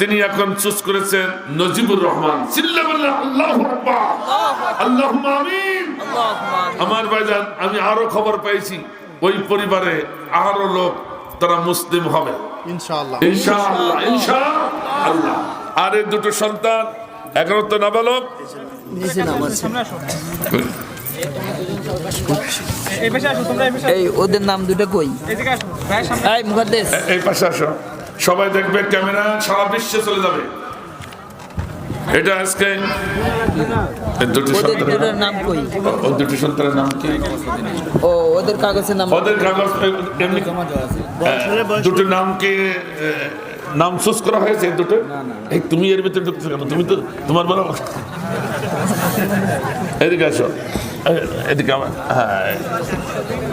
তিনি এখন চুজ করেছেন নজিবুর রহমান। চিল্লা বললেন আল্লাহ আল্লাহ আমিন। আমার ভাইজান আমি আরও খবর পেয়েছি ওই পরিবারে আরও লোক তারা মুসলিম হবে। ইনশাআল্লাহ। ইনশাআল্লাহ ইনশাআল্লাহ। আর এই দুটো সন্তান এগারো তো নাবালক। এই পাশে আসো তোমরা এই পাশে এই ওদের নাম দুটো কই? এদিকে আসো ভাই সামনে। এই এই পাশে আসো। সবাই দেখবে ক্যামেরা সারা বিশ্বে চলে যাবে। এটা আজকে এই দুটি সন্তানের নাম কই? ও দুটি সন্তানের নাম কি? ও ওদের কাগজের নাম ওদের কাগজ এমনি আহ, দুটো নাম কি নাম চুজ করা হয়েছে দুটো? এই তুমি এর ভিতরে ঢুকছো কেন তুমি তো তোমার বলো এদিকে আসো। এদিকে আমার হ্যাঁ।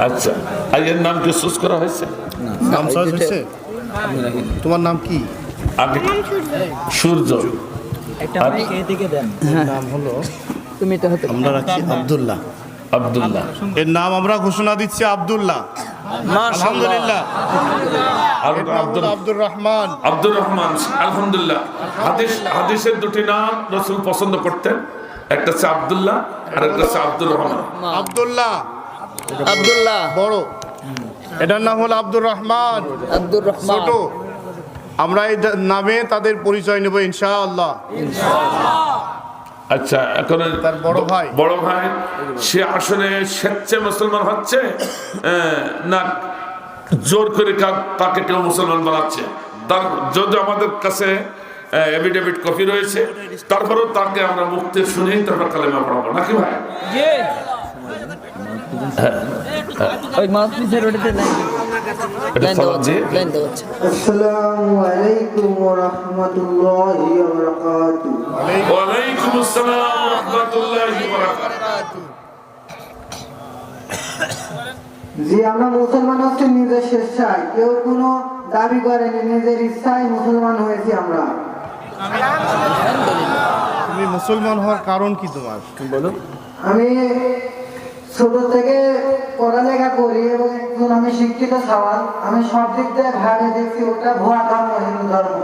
আচ্ছা। আর এর নাম কি চুজ করা হয়েছে? নাম সহজ হয়েছে? তোমার নাম কি? সূর্য। দেন। নাম হলো তুমি তো আমরা রাখছি আব্দুল্লাহ। আব্দুল্লাহ। এর নাম আমরা ঘোষণা দিচ্ছি আব্দুল্লাহ। আলহামদুলিল্লাহ। আর আব্দুল আব্দুর রহমান। আব্দুর রহমান আলহামদুলিল্লাহ। হাদিস হাদিসের দুটি নাম রসুল পছন্দ করতেন। একটা হচ্ছে আব্দুল্লাহ আর একটা হচ্ছে আব্দুর রহমান। আব্দুল্লাহ। আব্দুল্লাহ। বড়। এটার নাম হলো আব্দুর রহমান। আব্দুর রহমান। ছোট। আমরা এই নামে তাদের পরিচয় নেব ইনশাআল্লাহ। আচ্ছা এখন তার বড় ভাই। বড় ভাই সে আসলে স্বেচ্ছায় মুসলমান হচ্ছে? না জোর করে তাকে কেউ মুসলমান বানাচ্ছে? তার যদি আমাদের কাছে এভিডেভিট কপি রয়েছে তারপরেও তাকে আমরা মুক্তি শুনেই তারপর কালেমা পড়াবো। নাকি ভাই? ওই জি আমরা মুসলমান হচ্ছে নিজের স্বেচ্ছায়। কেউ কোনো দাবি করেনি নিজের ইচ্ছায় মুসলমান হয়েছি আমরা। তুমি মুসলমান হওয়ার কারণ কি তোমার? বলো। আমি ছোট থেকে পড়ালেখা করি এবং একজন আমি শিক্ষিত সওয়াল আমি সব দিক দিয়ে ভাবে দেখছি ওটা ভুয়া ধর্ম হিন্দু ধর্ম।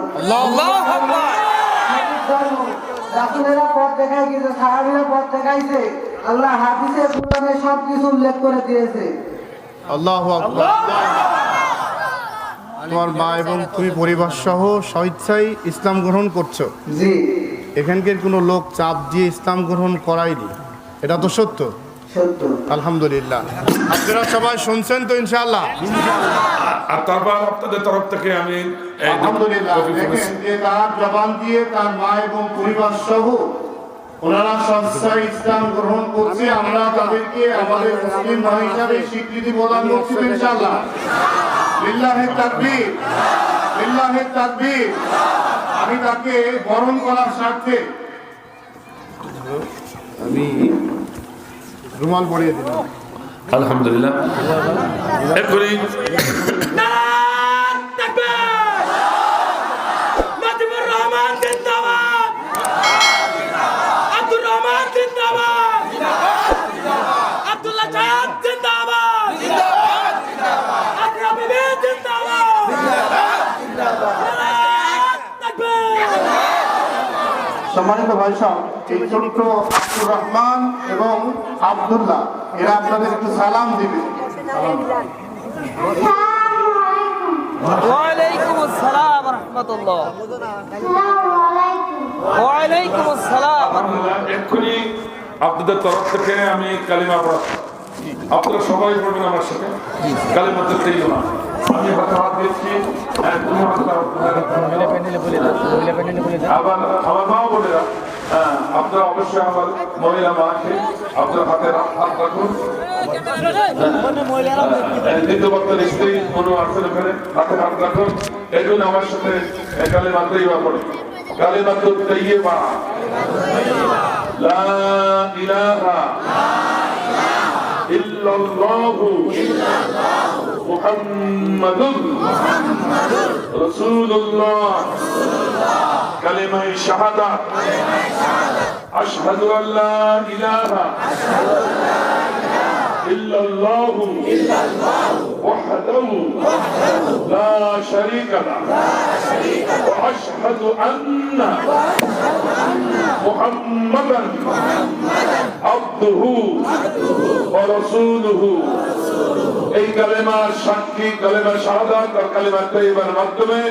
রাসুলেরা পথ দেখাই গেছে সাহাবিরা পথ দেখাইছে আল্লাহ হাদিসে কোরআনে সব কিছু উল্লেখ করে দিয়েছে। আল্লাহ আকবার। তোমার মা এবং তুমি পরিবার সহ স্বেচ্ছায় ইসলাম গ্রহণ করছ। জি। এখানকার কোনো লোক চাপ দিয়ে ইসলাম গ্রহণ করায়নি। এটা তো সত্য। আলহামদুলিল্লাহ। আপনারা সবাই শুনছেন তো ইনশাআল্লাহ? আর তারপর আপনাদের তরফ থেকে আমি আলহামদুলিল্লাহ। যে তার জবান দিয়ে তার মা এবং পরিবার সহ ওনারা সংস্থায় ইসলাম গ্রহণ করছে। আমরা তাদেরকে আমাদের মুসলিম ভাই হিসাবে স্বীকৃতি প্রদান করছি তো ইনশাআল্লাহ। লিল্লাহে তাকবীর লিল্লাহে তাকবীর। আমি তাকে বরণ করার স্বার্থে আমি রুমাল পরিয়ে দিলাম। আলহামদুলিল্লাহ। এরপরে সম্মানিত ভাই সব এই ছোট্ট আব্দুর রহমান এবং আব্দুল্লাহ এরা আপনাদের একটু সালাম দিবে। ওয়ালাইকুম আসসালাম রাহমাতুল্লাহ। ওয়ালাইকুম আসসালাম এক্ষুনি আপনাদের তরফ থেকে আমি কালিমা পড়াচ্ছি আপনারা সবাই পড়বেন আমার সাথে। কালিমা তো না আমি হাতে হাত আবার আমার মাও বোনেরা হ্যাঁ, আপনারা অবশ্যই আমার মহিলা মাকে আপনার হাতে হাত রাখুন। দ্বিতীয়বর্তন হ্যাঁ, হ্যাঁ, কোনো আছেন হাতে হাত রাখুন। এই জন্য বা পড়ে কালে كلمة الشهادة أشهد أن لا إله إلا الله وحده لا شريك له. وأشهد أن محمدا عبده ورسوله. এই কালেমার সাক্ষী কালেমার শাহাদাত আর কালেমার তৈবার মাধ্যমে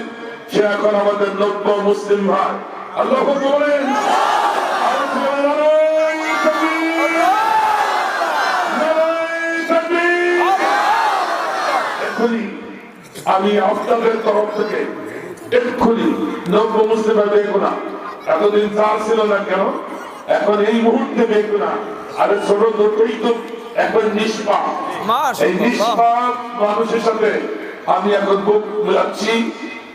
সে এখন আমাদের নব্য মুসলিম ভাই। আল্লাহ বলেন আমি আপনাদের তরফ থেকে এক্ষুনি নব্য মুসলিম ভাই বেগুনা এতদিন চার ছিল না কেন? এখন এই মুহূর্তে বেগুনা আরে ছোট দুটোই তো এখন নিষ্পাপ। এই নিষ্পাপ মানুষের সাথে আমি এখন বুক মিলাচ্ছি।